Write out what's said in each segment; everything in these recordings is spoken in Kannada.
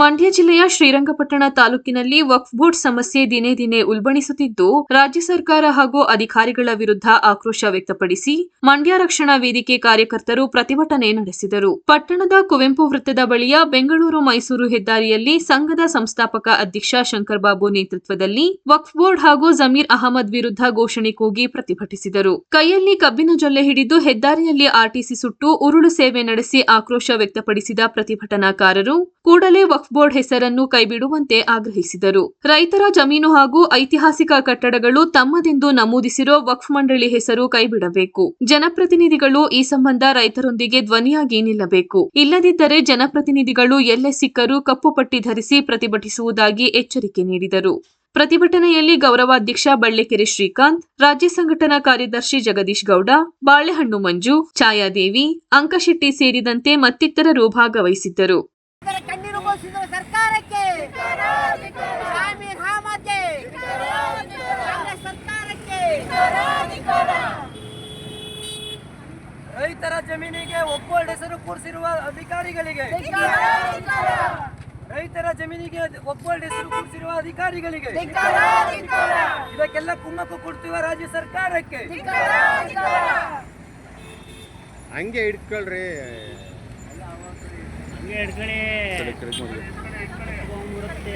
ಮಂಡ್ಯ ಜಿಲ್ಲೆಯ ಶ್ರೀರಂಗಪಟ್ಟಣ ತಾಲೂಕಿನಲ್ಲಿ ವಕ್ಫ್ ಬೋರ್ಡ್ ಸಮಸ್ಯೆ ದಿನೇ ದಿನೇ ಉಲ್ಬಣಿಸುತ್ತಿದ್ದು, ರಾಜ್ಯ ಸರ್ಕಾರ ಹಾಗೂ ಅಧಿಕಾರಿಗಳ ವಿರುದ್ಧ ಆಕ್ರೋಶ ವ್ಯಕ್ತಪಡಿಸಿ ಮಂಡ್ಯ ರಕ್ಷಣಾ ವೇದಿಕೆ ಕಾರ್ಯಕರ್ತರು ಪ್ರತಿಭಟನೆ ನಡೆಸಿದರು. ಪಟ್ಟಣದ ಕುವೆಂಪು ವೃತ್ತದ ಬಳಿಯ ಬೆಂಗಳೂರು ಮೈಸೂರು ಹೆದ್ದಾರಿಯಲ್ಲಿ ಸಂಘದ ಸಂಸ್ಥಾಪಕ ಅಧ್ಯಕ್ಷ ಶಂಕರ್ ಬಾಬು ನೇತೃತ್ವದಲ್ಲಿ ವಕ್ಫ್ ಬೋರ್ಡ್ ಹಾಗೂ ಜಮೀರ್ ಅಹಮದ್ ವಿರುದ್ಧ ಘೋಷಣೆ ಕೂಗಿ ಪ್ರತಿಭಟಿಸಿದರು. ಕೈಯಲ್ಲಿ ಕಬ್ಬಿನ ಜೊಲ್ಲೆ ಹಿಡಿದು ಹೆದ್ದಾರಿಯಲ್ಲಿ ಆರ್ಟಿಸಿ ಸುಟ್ಟು ಉರುಳು ಸೇವೆ ನಡೆಸಿ ಆಕ್ರೋಶ ವ್ಯಕ್ತಪಡಿಸಿದ ಪ್ರತಿಭಟನಾಕಾರರು ಕೂಡಲೇ ವಕ್ಫ್ ಬೋರ್ಡ್ ಹೆಸರನ್ನು ಕೈಬಿಡುವಂತೆ ಆಗ್ರಹಿಸಿದರು. ರೈತರ ಜಮೀನು ಹಾಗೂ ಐತಿಹಾಸಿಕ ಕಟ್ಟಡಗಳು ತಮ್ಮದೆಂದು ನಮೂದಿಸಿರೋ ವಕ್ಫ್ ಮಂಡಳಿ ಹೆಸರು ಕೈಬಿಡಬೇಕು. ಜನಪ್ರತಿನಿಧಿಗಳು ಈ ಸಂಬಂಧ ರೈತರೊಂದಿಗೆ ಧ್ವನಿಯಾಗಿ ನಿಲ್ಲಬೇಕು. ಇಲ್ಲದಿದ್ದರೆ ಜನಪ್ರತಿನಿಧಿಗಳು ಎಲ್ಲೆ ಸಿಕ್ಕರೂ ಕಪ್ಪು ಪಟ್ಟಿ ಧರಿಸಿ ಪ್ರತಿಭಟಿಸುವುದಾಗಿ ಎಚ್ಚರಿಕೆ ನೀಡಿದರು. ಪ್ರತಿಭಟನೆಯಲ್ಲಿ ಗೌರವಾಧ್ಯಕ್ಷ ಬಳ್ಳಿಕೆರೆ ಶ್ರೀಕಾಂತ್, ರಾಜ್ಯ ಸಂಘಟನಾ ಕಾರ್ಯದರ್ಶಿ ಜಗದೀಶ್ ಗೌಡ, ಬಾಳೆಹಣ್ಣು ಮಂಜು, ಛಾಯಾದೇವಿ, ಅಂಕಶೆಟ್ಟಿ ಸೇರಿದಂತೆ ಮತ್ತಿತರರು ಭಾಗವಹಿಸಿದ್ದರು ಇದರ ಕಣ್ಣೀರು ಘೋಷಿಸಿದ ಸರ್ಕಾರಕ್ಕೆ ಶಾಮೀರ್ ಅಹಮದ್ಗೆ ಕಾಂಗ್ರೆಸ್ ಸರ್ಕಾರಕ್ಕೆ ರೈತರ ಜಮೀನಿಗೆ ಒಕ್ಕೋಲ್ಡ್ ಹೆಸರು ಕೂರಿಸಿರುವ ಅಧಿಕಾರಿಗಳಿಗೆ ರೈತರ ಜಮೀನಿಗೆ ಒಕ್ಕೋಲ್ಡ್ ಹೆಸರು ಕೂರಿಸಿರುವ ಅಧಿಕಾರಿಗಳಿಗೆ ಇದಕ್ಕೆಲ್ಲ ಕುಮ್ಮಕ್ಕು ಕೊಡ್ತೀವ ರಾಜ್ಯ ಸರ್ಕಾರಕ್ಕೆ? ಹಂಗೆ ಇಟ್ಕೊಳ್ರಿ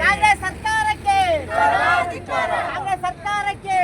ಕಾಂಗ್ರೆಸ್ ಸರ್ಕಾರಕ್ಕೆ. ಕಾಂಗ್ರೆಸ್ ಸರ್ಕಾರಕ್ಕೆ.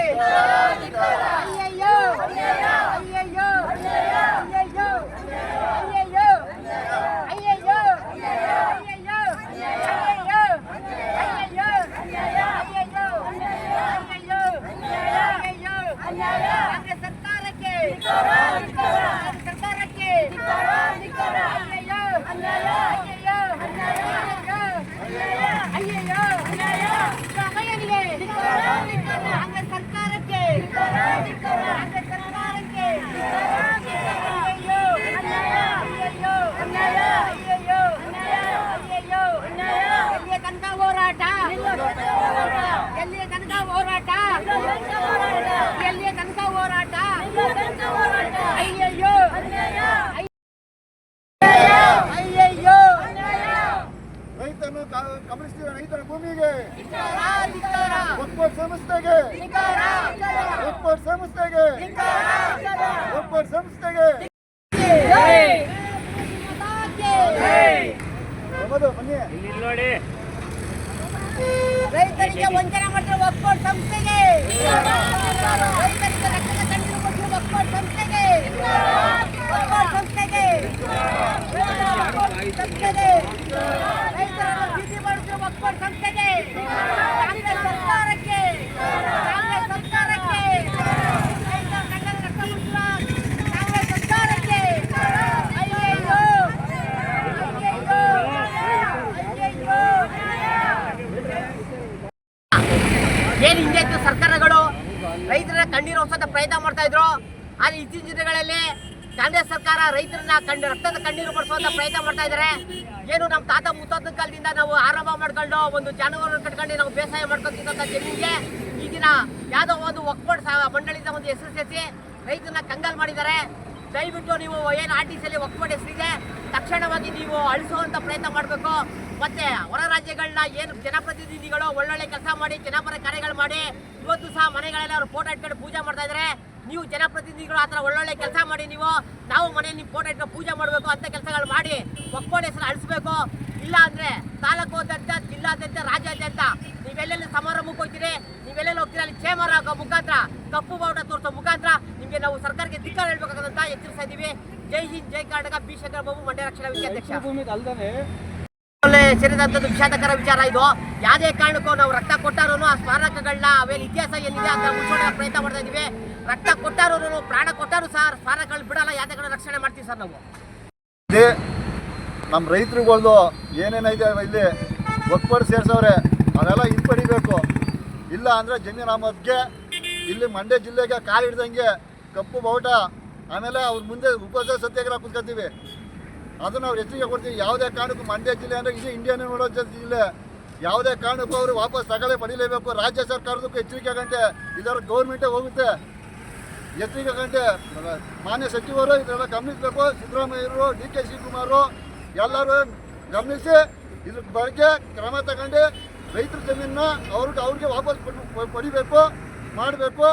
ಸಂಸ್ಥೆಗೆ. ಒಬ್ಬರ ಸಂಸ್ಥೆಗೆ. ಒಬ್ಬರ ಸಂಸ್ಥೆಗೆ. ನೋಡಿ. ರೈತರಿಗೆ ವಂಚನೆ ಮಾಡಿದ್ರೆ ಸಂಸ್ಥೆಗೆ. ರೈತರಿಗೆ ಸಂಸ್ಥೆಗೆ. ಸಂಸ್ಥೆಗೆ. ಬೀದಿ ಮಾಡಿದ್ರೆ ಒಕ್ಕೋಡ್ ಸಂಸ್ಥೆಗೆ. ರೈತರ ಕಣ್ಣೀರು ಹೊಸದ ಪ್ರಯತ್ನ ಮಾಡ್ತಾ ಇದ್ರು. ಆದರೆ ಇತ್ತೀಚಿನ ದಿನಗಳಲ್ಲಿ ಕಾಂಗ್ರೆಸ್ ಸರ್ಕಾರ ರೈತರನ್ನ ಕಂಡು ರಕ್ತದ ಕಣ್ಣೀರು ಕೊಡಿಸುವಂತ ಪ್ರಯತ್ನ ಮಾಡ್ತಾ ಇದ್ದಾರೆ ಏನು ನಮ್ಮ ತಾತ ಮುತ್ತಾತನ ಕಾಲದಿಂದ ನಾವು ಆರಂಭ ಮಾಡ್ಕೊಂಡು ಒಂದು ಜಾನುವಾರು ಕಟ್ಕೊಂಡು ನಾವು ಬೇಸಾಯ ಮಾಡ್ಕೊತಿದ್ದಂಥ ಜಮೀನಿಗೆ ಈಗಿನ ಯಾವುದೋ ಒಂದು ಒಕ್ಕೂಟ ಮಂಡಳಿಯಿಂದ ಒಂದು ಹೆಸರು ಸೇರಿಸಿ ರೈತರನ್ನ ಕಂಗಾಲ್ ಮಾಡಿದ್ದಾರೆ. ದಯವಿಟ್ಟು ನೀವು ಏನು ಆರ್ ಟಿ ಸಿಯಲ್ಲಿ ಒಕ್ಕೂಟ ಹೆಸರಿದೆ, ತಕ್ಷಣವಾಗಿ ನೀವು ಅಳಿಸುವಂತ ಪ್ರಯತ್ನ ಮಾಡಬೇಕು. ಮತ್ತೆ ಹೊರ ರಾಜ್ಯಗಳನ್ನ ಏನು ಜನಪ್ರತಿನಿಧಿಗಳು ಒಳ್ಳೊಳ್ಳೆ ಕೆಲಸ ಮಾಡಿ, ಜನಪರ ಕಾರ್ಯಗಳು ಮಾಡಿ, ಇವತ್ತು ಸಹ ಮನೆಗಳೆಲ್ಲ ಅವರು ಫೋಟೋ ಇಟ್ಕೊಂಡು ಪೂಜೆ ಮಾಡ್ತಾ ಇದ್ದಾರೆ ನೀವು ಜನಪ್ರತಿನಿಧಿಗಳು ಆ ಥರ ಒಳ್ಳೊಳ್ಳೆ ಕೆಲಸ ಮಾಡಿ ನೀವು, ನಾವು ಮನೆಯಲ್ಲಿ ಫೋಟೋ ಇಟ್ಕೊಂಡು ಪೂಜೆ ಮಾಡಬೇಕು ಅಂತ ಕೆಲಸಗಳು ಮಾಡಿ ಒಕ್ಕೋಡ ಹೆಸರು ಅಳಿಸ್ಬೇಕು. ಇಲ್ಲ ಅಂದ್ರೆ ತಾಲೂಕಾದ್ಯಂತ, ಜಿಲ್ಲಾದ್ಯಂತ, ರಾಜ್ಯಾದ್ಯಂತ ನೀವೆಲ್ಲೆಲ್ಲಿ ಸಮಾರಂಭಕ್ಕೆ ಹೋಗ್ತೀರಿ, ನೀವೆಲ್ಲೆಲ್ಲಿ ಹೋಗ್ತೀರಿ, ಅಲ್ಲಿ ಚೇಮರ್ ಹಾಕೋ ಮುಖಾಂತರ, ಕಪ್ಪು ಬಾವುಟ ತೋರಿಸೋ ಮುಖಾಂತರ ನಿಮಗೆ ನಾವು ಸರ್ಕಾರಕ್ಕೆ ಧಿಕ್ಕಾರ ಹೇಳ್ಬೇಕಾಗದಂತ ಎಚ್ಚರಿಸ್ತಾ ಇದ್ದೀವಿ ಜೈ ಹಿಂದ್, ಜೈ ಕರ್ನಾಟಕ, ಬಿ ಶಂಕರ್ ಬಾಬು ಮಂಡ್ಯ ರಕ್ಷಣಾ ಅಧ್ಯಕ್ಷ. ಒಳ್ಳೆ ಸೇರಿದಂಥದ್ದು ವಿಷಾದಕರ ವಿಚಾರ ಇದು. ಯಾವುದೇ ಕಾರಣಕ್ಕೂ ನಾವು ರಕ್ತ ಕೊಟ್ಟಾರೂ ಆ ಸ್ಮಾರಕಗಳನ್ನ ಅವೇನು ಇತಿಹಾಸ ಏನಿದೆ ಅಂತ ಉಳಿಸೋಣ ಪ್ರಯತ್ನ ಮಾಡ್ತಾ ಇದೀವಿ. ರಕ್ತ ಕೊಟ್ಟಾರೂ ಪ್ರಾಣ ಕೊಟ್ಟಾರು ಸರ್ ಸ್ಮಾರಕಗಳು ಬಿಡಲ್ಲ ಯಾವುದೇ ರಕ್ಷಣೆ ಮಾಡ್ತೀವಿ ಸರ್ ನಾವು. ನಮ್ಮ ರೈತರುಗಳ್ದು ಏನೇನೈತೆ ಇಲ್ಲಿ ಒಕ್ಕಪಡಿ ಸೇರಿಸೋರೆ ಅದೆಲ್ಲ ಹಿಂಪಡಿಬೇಕು. ಇಲ್ಲ ಅಂದರೆ ಜಮೀನು ಅಹಮದ್ಗೆ ಇಲ್ಲಿ ಮಂಡ್ಯ ಜಿಲ್ಲೆಗೆ ಕಾಲು ಹಿಡ್ದಂಗೆ ಕಪ್ಪು ಬಾವುಟ ಆಮೇಲೆ ಅವ್ರ ಮುಂದೆ ಉಪವಾಸ ಸತ್ಯಾಗ್ರಹ ಕುತ್ಕೊತೀವಿ ಅದನ್ನು ನಾವು ಎಚ್ಚರಿಕೆ ಕೊಡ್ತೀವಿ. ಯಾವುದೇ ಕಾರಣಕ್ಕೂ ಮಂಡ್ಯ ಜಿಲ್ಲೆ ಅಂದರೆ ಇದು ಇಂಡಿಯಾನೇ ನೋಡೋ ಜಿಲ್ಲೆ. ಯಾವುದೇ ಕಾರಣಕ್ಕೂ ಅವರು ವಾಪಸ್ ತಗೊಳ್ಳೇ ಪಡೀಲೇಬೇಕು. ರಾಜ್ಯ ಸರ್ಕಾರದಕ್ಕೂ ಎಚ್ಚರಿಕೆ ಗಂಟೆ. ಇದರ ಗೌರ್ಮೆಂಟೇ ಹೋಗುತ್ತೆ. ಎಚ್ಚರಿಕೆ ಗಂಟೆ. ಮಾನ್ಯ ಸಚಿವರು ಇದೆಲ್ಲ ಗಮನಿಸಬೇಕು. ಸಿದ್ದರಾಮಯ್ಯರು ಡಿ ಕೆ ಶಿವಕುಮಾರು, ಎಲ್ಲರೂ ಗಮನಿಸಿ ಇದ್ರ ಬಗ್ಗೆ ಕ್ರಮ ತಗೊಂಡು ರೈತರ ಜಮೀನನ್ನ ಅವ್ರಿಗೆ ಅವ್ರಿಗೆ ವಾಪಸ್ ಪಡಿಬೇಕು, ಮಾಡಬೇಕು.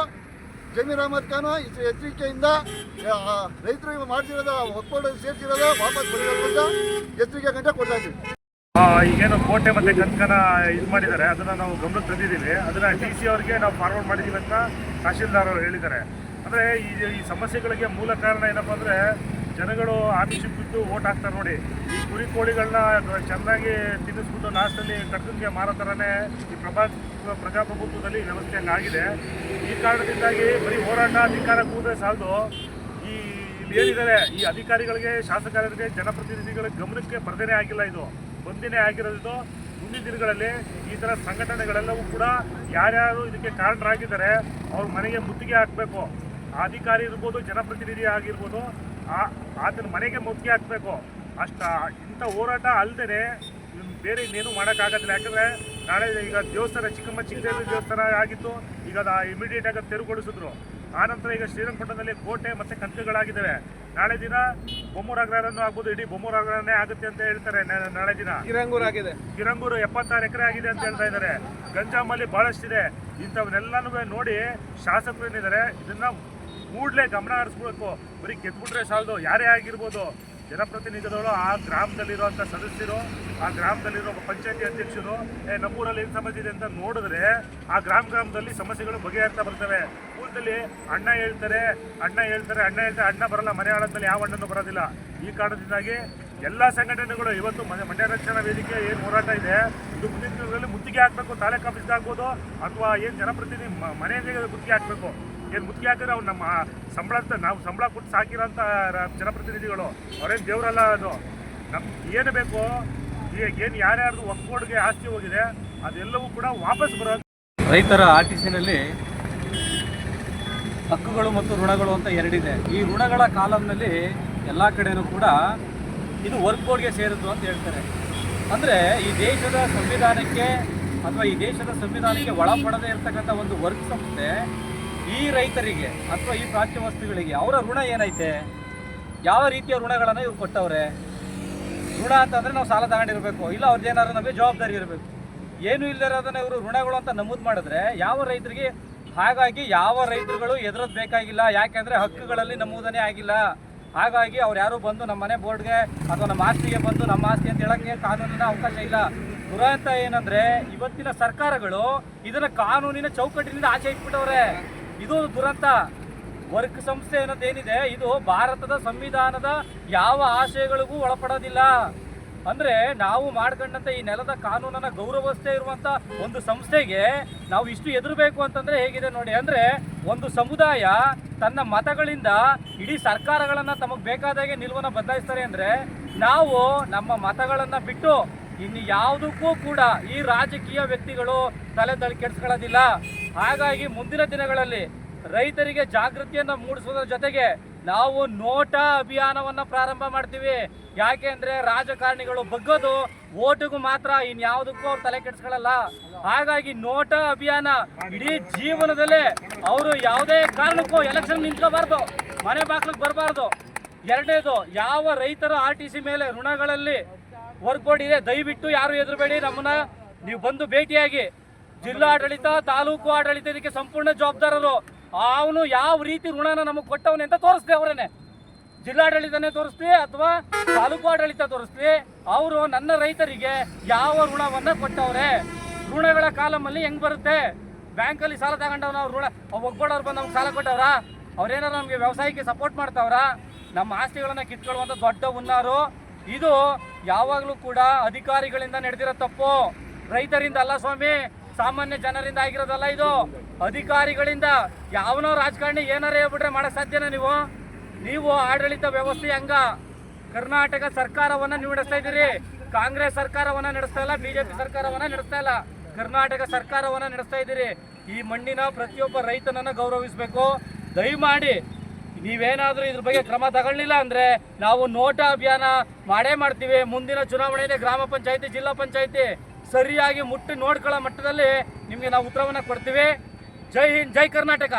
ಜಮೀರ್ ಅಹಮದ್ ಖಾನ್ ಎಚ್ಚರಿಕೆಯಿಂದ ರೈತರು ಮಾಡ್ತಿರೋದ ಒಪ್ಪಂದ ಸೇರಿಸಿರೋದ ವಾಪಸ್ ಬರೀರೋದ್ರಿಂದ ಎಚ್ಚರಿಕೆ ಗಂಟೆ ಕೊಡ್ತಾ ಇದ್ದೀವಿ. ಈಗೇನು ಕೋಟೆ ಮತ್ತೆ ಕನಕನ ಇದು ಮಾಡಿದ್ದಾರೆ, ಅದನ್ನ ನಾವು ಗಮನಕ್ಕೆ ತಂದಿದ್ದೀವಿ. ಅದನ್ನ ಡಿ ಸಿ ಅವ್ರಿಗೆ ನಾವು ಫಾರ್ವರ್ಡ್ ಮಾಡಿದ್ದೀವಿ ಅಂತ ತಹಶೀಲ್ದಾರ್ ಅವರು ಹೇಳಿದ್ದಾರೆ. ಅಂದರೆ ಈ ಈ ಸಮಸ್ಯೆಗಳಿಗೆ ಮೂಲ ಕಾರಣ ಏನಪ್ಪ ಅಂದರೆ ಜನಗಳು ಆಮಿಷ ಬಿದ್ದು ಓಟ್ ಹಾಕ್ತಾರೆ ನೋಡಿ, ಈ ಕುರಿ ಕೋಳಿಗಳನ್ನ ಚೆನ್ನಾಗಿ ತಿನ್ನಿಸ್ಬಿಟ್ಟು ಲಾಸ್ಟಲ್ಲಿ ಕಡ್ಕಂಗೆ ಮಾರೋ ಥರನೇ ಈ ಪ್ರಭಾ ಪ್ರಜಾಪ್ರಭುತ್ವದಲ್ಲಿ ವ್ಯವಸ್ಥೆ ಆಗಿದೆ ಈ ಕಾರಣದಿಂದಾಗಿ ಬರೀ ಹೋರಾಟ ಅಧಿಕಾರ ಕೂದ್ರೆ ಸಾಲದು. ಈ ಇಲ್ಲಿ ಏನಿದ್ದಾರೆ, ಈ ಅಧಿಕಾರಿಗಳಿಗೆ ಶಾಸಕರಿಗೆ ಜನಪ್ರತಿನಿಧಿಗಳ ಗಮನಕ್ಕೆ ಬರ್ದೇನೆ ಆಗಿಲ್ಲ ಇದು. ಬಂದಿನೇ ಆಗಿರೋದು ಮುಂದಿನ ದಿನಗಳಲ್ಲಿ ಈ ಥರ ಸಂಘಟನೆಗಳೆಲ್ಲವೂ ಕೂಡ ಯಾರ್ಯಾರು ಇದಕ್ಕೆ ಕಾರಣರಾಗಿದ್ದಾರೆ, ಅವ್ರ ಮನೆಗೆ ಮುತ್ತಿಗೆ ಹಾಕಬೇಕು. ಅಧಿಕಾರಿ ಇರ್ಬೋದು, ಜನಪ್ರತಿನಿಧಿ ಆಗಿರ್ಬೋದು ಆತನ ಮನೆಗೆ ಮುತ್ತಿಗೆ ಹಾಕಬೇಕು ಅಷ್ಟ ಇಂಥ ಹೋರಾಟ ಅಲ್ಲದೆ ಬೇರೆ ಇನ್ನೇನು ಮಾಡೋಕ್ಕಾಗೋದಿಲ್ಲ ಯಾಕಂದರೆ ನಾಳೆ ಈಗ ದೇವಸ್ಥಾನ ಚಿಕ್ಕಮ್ಮ ಚಿಕ್ಕದೇವಿ ದೇವಸ್ಥಾನ ಆಗಿತ್ತು. ಈಗ ಅದು ಇಮಿಡಿಯೇಟ್ ಆಗಿ ತೆರವುಗೊಳಿಸಿದ್ರು. ಆನಂತರ ಈಗ ಶ್ರೀರಂಗಪಟ್ಟಣದಲ್ಲಿ ಕೋಟೆ ಮತ್ತು ಕಂತುಗಳಾಗಿದ್ದಾವೆ ನಾಳೆ ದಿನ ಬೊಮ್ಮೂರಾಗ್ರಹನೂ ಆಗ್ಬೋದು ಇಡೀ ಬೊಮ್ಮೂರಾಗ್ರಹನೇ ಆಗುತ್ತೆ ಅಂತ ಹೇಳ್ತಾರೆ ನಾಳೆ ದಿನ. ಕಿರಂಗೂರು ಆಗಿದೆ. ಕಿರಂಗೂರು ಎಪ್ಪತ್ತಾರು ಎಕರೆ ಆಗಿದೆ ಅಂತ ಹೇಳ್ತಾ ಇದ್ದಾರೆ. ಗಂಜಾಮಲ್ಲಿ ಬಹಳಷ್ಟಿದೆ. ಇಂಥವನ್ನೆಲ್ಲನೂ ನೋಡಿ ಶಾಸಕರು ಏನಿದ್ದಾರೆ ಇದನ್ನ ಕೂಡಲೇ ಗಮನ ಹರಿಸ್ಬೇಕು ಬರೀ ಗೆದ್ಬಿಟ್ರೆ ಸಾಲದು, ಯಾರೇ ಆಗಿರ್ಬೋದು. ಜನಪ್ರತಿನಿಧಿಗಳು ಆ ಗ್ರಾಮದಲ್ಲಿರುವಂಥ ಸದಸ್ಯರು, ಆ ಗ್ರಾಮದಲ್ಲಿರೋ ಪಂಚಾಯತಿ ಅಧ್ಯಕ್ಷರು, ಏ, ನಮ್ಮೂರಲ್ಲಿ ಏನು ಸಮಸ್ಯೆ ಇದೆ ಅಂತ ನೋಡಿದ್ರೆ ಆ ಗ್ರಾಮ ಗ್ರಾಮದಲ್ಲಿ ಸಮಸ್ಯೆಗಳು ಬಗೆಹರ್ತಾ ಬರ್ತವೆ. ಊರಿನಲ್ಲಿ ಅಣ್ಣ ಹೇಳ್ತಾರೆ ಅಣ್ಣ ಹೇಳ್ತಾರೆ ಅಣ್ಣ ಹೇಳ್ತಾರೆ, ಅಣ್ಣ ಬರಲ್ಲ, ಮನೆ ಆಳದಲ್ಲಿ ಯಾವ ಅಣ್ಣನೂ ಬರೋದಿಲ್ಲ. ಈ ಕಾರಣದಿಂದಾಗಿ ಎಲ್ಲ ಸಂಘಟನೆಗಳು ಇವತ್ತು ಮನೆ ಮಂಡ್ಯ ರಕ್ಷಣಾ ವೇದಿಕೆ ಏನು ಹೋರಾಟ ಇದೆ, ಇದು ಮುಂದಿನ ದಿನಗಳಲ್ಲಿ ಮುತ್ತಿಗೆ ಹಾಕಬೇಕು, ತಾಲೂಕು ಆಫೀಸ್ಗೆ ಆಗ್ಬೋದು ಅಥವಾ ಏನು ಜನಪ್ರತಿನಿಧಿ ಮ- ಮನೆಗೆ ಮುತ್ತಿಗೆ ಹಾಕಬೇಕು. ಏನು ಮುತ್ತಿಗೆ ಹಾಕಿದ್ರೆ ಅವ್ರು ನಮ್ಮ ಸಂಬಳ ನಾವು ಸಂಬಳ ಕೊಟ್ಟು ಸಾಕಿರೋಂಥ ಜನಪ್ರತಿನಿಧಿಗಳು, ಅವ್ರೇನು ದೇವರಲ್ಲ ಅದು. ನಮ್ಗೆ ಏನು ಬೇಕು, ಈಗ ಏನು ಯಾರ್ಯಾರ್ದು ಒಕ್ಕೋಡ್ಗೆ ಆಸ್ತಿ ಹೋಗಿದೆ, ಅದೆಲ್ಲವೂ ಕೂಡ ವಾಪಸ್ ಬರೋ ರೈತರ ಆರ್ ಟಿ ಸಿನಲ್ಲಿ ಹಕ್ಕುಗಳು ಮತ್ತು ಋಣಗಳು ಅಂತ ಎರಡಿದೆ. ಈ ಋಣಗಳ ಕಾಲಂನಲ್ಲಿ ಎಲ್ಲ ಕಡೆಯೂ ಕೂಡ ಇದು ವರ್ಕ್ ಬೋರ್ಡ್ಗೆ ಸೇರಿದ್ದು ಅಂತ ಹೇಳ್ತಾರೆ. ಅಂದರೆ ಈ ದೇಶದ ಸಂವಿಧಾನಕ್ಕೆ ಅಥವಾ ಈ ದೇಶದ ಸಂವಿಧಾನಕ್ಕೆ ಒಳಪಡದೇ ಇರತಕ್ಕಂಥ ಒಂದು ವರ್ಕ್ ಸಂಸ್ಥೆ ಈ ರೈತರಿಗೆ ಅಥವಾ ಈ ಪ್ರಾಚ್ಯ ವಸ್ತುಗಳಿಗೆ ಅವರ ಋಣ ಏನೈತೆ? ಯಾವ ರೀತಿಯ ಋಣಗಳನ್ನು ಇವ್ರು ಕೊಟ್ಟವ್ರೆ? ಋಣ ಅಂತಂದರೆ ನಾವು ಸಾಲ ತಗೊಂಡಿರಬೇಕು. ಇಲ್ಲ ಅವ್ರದ್ದು ಏನಾದ್ರು ನಮಗೆ ಜವಾಬ್ದಾರಿ ಇರಬೇಕು. ಏನು ಇಲ್ಲದಿರೋದನ್ನ ಇವರು ಋಣಗಳು ಅಂತ ನಮೂದು ಮಾಡಿದ್ರೆ ಯಾವ ರೈತರಿಗೆ ಹಾಗಾಗಿ ಯಾವ ರೈತರುಗಳು ಎದುರದ್ದು ಬೇಕಾಗಿಲ್ಲ? ಯಾಕೆಂದರೆ ಹಕ್ಕುಗಳಲ್ಲಿ ನಮೂದನೆ ಆಗಿಲ್ಲ. ಹಾಗಾಗಿ ಅವ್ರು ಯಾರು ಬಂದು ನಮ್ಮ ಮನೆ ಬೋರ್ಡ್ಗೆ ಅಥವಾ ನಮ್ಮ ಆಸ್ತಿಗೆ ಬಂದು ನಮ್ಮ ಆಸ್ತಿ ಅಂತ ಹೇಳೋಕ್ಕೆ ಕಾನೂನಿನ ಅವಕಾಶ ಇಲ್ಲ. ದುರಂತ ಏನಂದರೆ ಇವತ್ತಿನ ಸರ್ಕಾರಗಳು ಇದನ್ನು ಕಾನೂನಿನ ಚೌಕಟ್ಟಿನಿಂದ ಆಚೆ ಇಟ್ಬಿಟ್ಟವ್ರೆ. ಇದು ದುರಂತ. ವರ್ಕ್ ಸಂಸ್ಥೆ ಅನ್ನೋದೇನಿದೆ ಇದು ಭಾರತದ ಸಂವಿಧಾನದ ಯಾವ ಆಶಯಗಳಿಗೂ ಒಳಪಡೋದಿಲ್ಲ. ಅಂದ್ರೆ ನಾವು ಮಾಡ್ಕೊಂಡಂತ ಈ ನೆಲದ ಕಾನೂನನ್ನ ಗೌರವಸ್ಥೆ ಇರುವಂತ ಒಂದು ಸಂಸ್ಥೆಗೆ ನಾವು ಇಷ್ಟು ಎದುರಬೇಕು ಅಂತಂದ್ರೆ ಹೇಗಿದೆ ನೋಡಿ, ಅಂದ್ರೆ ಒಂದು ಸಮುದಾಯ ತನ್ನ ಮತಗಳಿಂದ ಇಡೀ ಸರ್ಕಾರಗಳನ್ನ ತಮಗೆ ಬೇಕಾದಾಗೆ ನಿಲುವನ್ನು ಬದಲಾಯಿಸ್ತಾರೆ ಅಂದ್ರೆ ನಾವು ನಮ್ಮ ಮತಗಳನ್ನ ಬಿಟ್ಟು ಇನ್ನು ಯಾವುದಕ್ಕೂ ಕೂಡ ಈ ರಾಜಕೀಯ ವ್ಯಕ್ತಿಗಳು ತಲೆ ತಲೆ ಕೆಡಿಸ್ಕೊಳ್ಳೋದಿಲ್ಲ. ಹಾಗಾಗಿ ಮುಂದಿನ ದಿನಗಳಲ್ಲಿ ರೈತರಿಗೆ ಜಾಗೃತಿಯನ್ನು ಮೂಡಿಸುವುದರ ಜೊತೆಗೆ ನಾವು ನೋಟಾ ಅಭಿಯಾನವನ್ನ ಪ್ರಾರಂಭ ಮಾಡ್ತೀವಿ. ಯಾಕೆ ಅಂದರೆ ರಾಜಕಾರಣಿಗಳು ಬಗ್ಗೋದು ಓಟಿಗೂ ಮಾತ್ರ ಇನ್ಯಾವುದಕ್ಕೂ ಅವ್ರು ತಲೆ ಕೆಡಿಸ್ಕೊಳ್ಳಲ್ಲ ಹಾಗಾಗಿ ನೋಟಾ ಅಭಿಯಾನ ಇಡೀ ಜೀವನದಲ್ಲೇ ಅವರು ಯಾವುದೇ ಕಾರಣಕ್ಕೂ ಎಲೆಕ್ಷನ್ ನಿಂತ್ಕೋಬಾರ್ದು. ಮನೆ ಬಾಗ್ಲಿಗೆ ಬರಬಾರ್ದು. ಎರಡನೇದು, ಯಾವ ರೈತರ ಆರ್ ಟಿ ಸಿ ಮೇಲೆ ಋಣಗಳಲ್ಲಿ ವರ್ಕ್ ಇದೆ ದಯವಿಟ್ಟು ಯಾರು ಎದುರುಬೇಡಿ. ನಮ್ಮನ್ನ ನೀವು ಬಂದು ಭೇಟಿಯಾಗಿ ಜಿಲ್ಲಾಡಳಿತ, ತಾಲೂಕು ಆಡಳಿತ ಇದಕ್ಕೆ ಸಂಪೂರ್ಣ ಜವಾಬ್ದಾರರು. ಅವನು ಯಾವ ರೀತಿ ಋಣನ ನಮಗೆ ಕೊಟ್ಟವನೆ ಅಂತ ತೋರಿಸ್ತೀವಿ ಅವರೇನೆ ಜಿಲ್ಲಾಡಳಿತನೇ ತೋರಿಸ್ಲಿ ಅಥವಾ ತಾಲೂಕು ಆಡಳಿತ ತೋರಿಸ್ಲಿ ಅವರು ನನ್ನ ರೈತರಿಗೆ ಯಾವ ಋಣವನ್ನ ಕೊಟ್ಟವ್ರೆ? ಋಣಗಳ ಕಾಲಮಲ್ಲಿ ಹೆಂಗ್ ಬರುತ್ತೆ? ಬ್ಯಾಂಕಲ್ಲಿ ಸಾಲ ತಗೊಂಡವ್ನ ಅವ್ರು ಋಣ ಒಗ್ಗೋಡೋರು ಬಂದು ನಮ್ಗೆ ಸಾಲ ಕೊಟ್ಟವ್ರ? ಅವ್ರೇನಾರು ನಮಗೆ ವ್ಯವಸಾಯಕ್ಕೆ ಸಪೋರ್ಟ್ ಮಾಡ್ತಾವ್ರ? ನಮ್ಮ ಆಸ್ತಿಗಳನ್ನ ಕಿತ್ಕೊಳ್ಳುವಂಥ ದೊಡ್ಡ ಹುನ್ನಾರು. ಇದು ಯಾವಾಗಲೂ ಕೂಡ ಅಧಿಕಾರಿಗಳಿಂದ ನಡೆದಿರೋ ತಪ್ಪು. ರೈತರಿಂದ ಅಲ್ಲ ಸ್ವಾಮಿ. ಸಾಮಾನ್ಯ ಜನರಿಂದ ಆಗಿರೋದಲ್ಲ ಇದು? ಅಧಿಕಾರಿಗಳಿಂದ ಯಾವನೋ ರಾಜಕಾರಣಿ ಏನಾರ ಹೇಳ್ಬಿಟ್ರೆ ಮಾಡೋ ಸಾಧ್ಯನಾ ನೀವು? ನೀವು ಆಡಳಿತ ವ್ಯವಸ್ಥೆ ಹಂಗ ಕರ್ನಾಟಕ ಸರ್ಕಾರವನ್ನ ನೀವು ನಡೆಸ್ತಾ ಇದ್ದೀರಿ. ಕಾಂಗ್ರೆಸ್ ಸರ್ಕಾರವನ್ನ ನಡೆಸ್ತಾ ಇಲ್ಲ, ಬಿಜೆಪಿ ಸರ್ಕಾರವನ್ನ ನಡೆಸ್ತಾ ಇಲ್ಲ. ಕರ್ನಾಟಕ ಸರ್ಕಾರವನ್ನ ನಡೆಸ್ತಾ ಇದ್ದೀರಿ. ಈ ಮಣ್ಣಿನ ಪ್ರತಿಯೊಬ್ಬ ರೈತನನ್ನ ಗೌರವಿಸಬೇಕು. ದಯಮಾಡಿ, ನೀವೇನಾದ್ರೂ ಇದ್ರ ಬಗ್ಗೆ ಕ್ರಮ ತಗೊಳ್ಳಿಲ್ಲ ಅಂದ್ರೆ ನಾವು ನೋಟಾ ಅಭಿಯಾನ ಮಾಡೇ ಮಾಡ್ತೀವಿ. ಮುಂದಿನ ಚುನಾವಣೆ ಇದೆ ಗ್ರಾಮ ಪಂಚಾಯತಿ, ಜಿಲ್ಲಾ ಪಂಚಾಯತಿ. ಸರಿಯಾಗಿ ಮುಟ್ಟಿ ನೋಡ್ಕೊಳ್ಳೋ ಮಟ್ಟದಲ್ಲಿ ನಿಮಗೆ ನಾವು ಉತ್ತರವನ್ನು ಕೊಡ್ತೀವಿ. ಜೈ ಹಿಂದ್ ಜೈ ಕರ್ನಾಟಕ.